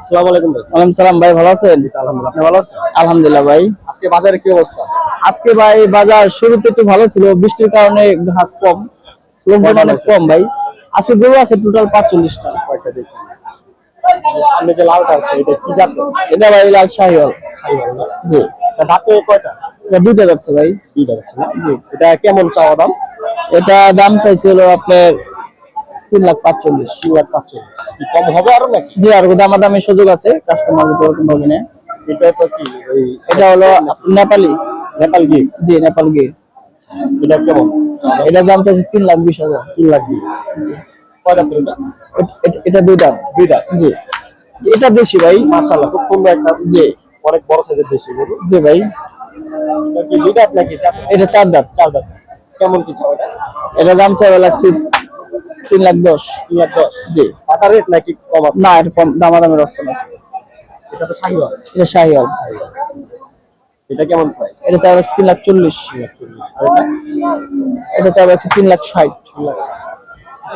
আসসালামু আলাইকুম ভাই। ওয়ালাইকুম সালাম ভাই ভালো আছেন? আলহামদুলিল্লাহ আপনি ভালো আছেন? আলহামদুলিল্লাহ ভাই। আজকে বাজারে কি অবস্থা? আজকে ভাই বাজার শুরুতে একটু ভালো ছিল বৃষ্টির কারণে ঘাট কম লোকজন অনেক কম ভাই। আজকে গরু আছে টোটাল পাঁচচল্লিশটা। কয়টা দেখি সামনে যে লালটা আছে এটা কি জাত? এটা ভাই লাল শাহিওয়াল। জি। দাঁতে কয়টা? এটা দুইটা যাচ্ছে ভাই। দুইটা যাচ্ছে জি এটা কেমন চাওয়া দাম? এটা দাম চাইছিল আপনার তিন লাখ পাঁচচল্লিশ তিন লাখ কি কম হবে আরও নাকি? জি আর দামাদামি সুযোগ আছে কাস্টমার ওরকম ভাবে নেয় এটা তো কি এটা হলো নেপালি। নেপাল গিয়ে জি নেপাল গিয়ে এটা কেমন? এটা দাম চাইছে তিন লাখ বিশ হাজার। তিন লাখ তো এটা? এট- এটা দুই দাম জি। এটা দেশি ভাই। মাশাআল্লাহ খুব সুন্দর একটা জি। অনেক বড় সাইজের দেশি গরু। জি ভাই। এটা কি দুই দাঁত নাকি এটা চার দাঁত। চার দাঁত। কেমন কি চাওয়া এটা? এটা দাম চাইবে লাগছে তিন লাখ দশ। তিন লাখ দশ? জি। রেট নাকি কম আছে? না এটা কম দামাদামের অপশন আছে। এটা তো শাহিওয়াল। এটা শাহিওয়াল। এটা কেমন প্রাইস এটা তিন লাখ চল্লিশ। এটা? হচ্ছে তিন লাখ ষাট।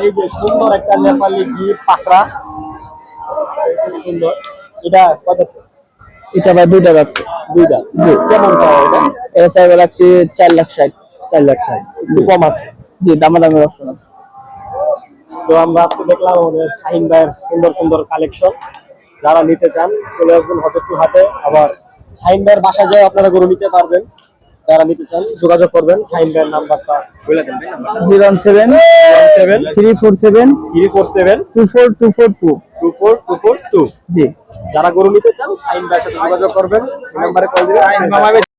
এই যে সুন্দর একটা নেপালি গির পাকড়া। সুন্দর। এটা কত? এটা ভাই দুইটা যাচ্ছে দুইটা জি। কেমন চাও এটা? এটা চাইবে লাগছে চার লাখ ষাট। চার লাখ ষাট। কম আছে। জি দামাদামের অপশন আছে। তো আমরা আজকে দেখলাম আমাদের শাহিন ভাইয়ের সুন্দর সুন্দর কালেকশন যারা নিতে চান চলে আসবেন হজরপুর হাটে। আবার শাহিন ভাইয়ের বাসায় যায় আপনারা গরু নিতে পারবেন। যারা নিতে চান যোগাযোগ করবেন। শাহিন ভাইয়ের নাম্বারটা বলে দেন zero seven seven three four seven three four seven two four two four two. Two four two four two. জি। যারা গরু নিতে চান শাহিন ভাইয়ের সাথে যোগাযোগ করবেন। নাম্বারে কল দিবেন।